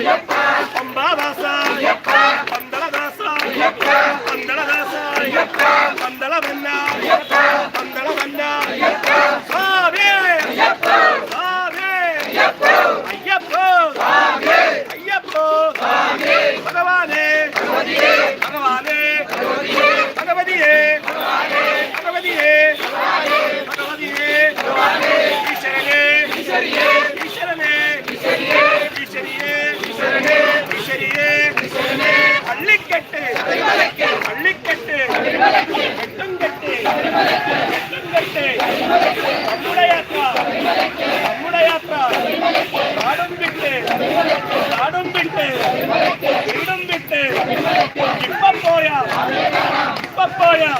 ஐயப்பா கட்டு பள்ளிக்கட்டு எட்டங்கட்டு எட்டங்கட்டு நம்முடையாத்தா நம்முடையாத்தா நாடும் விட்டு நாடும் விட்டு வீடும் விட்டு இப்ப போயா இப்ப போயா.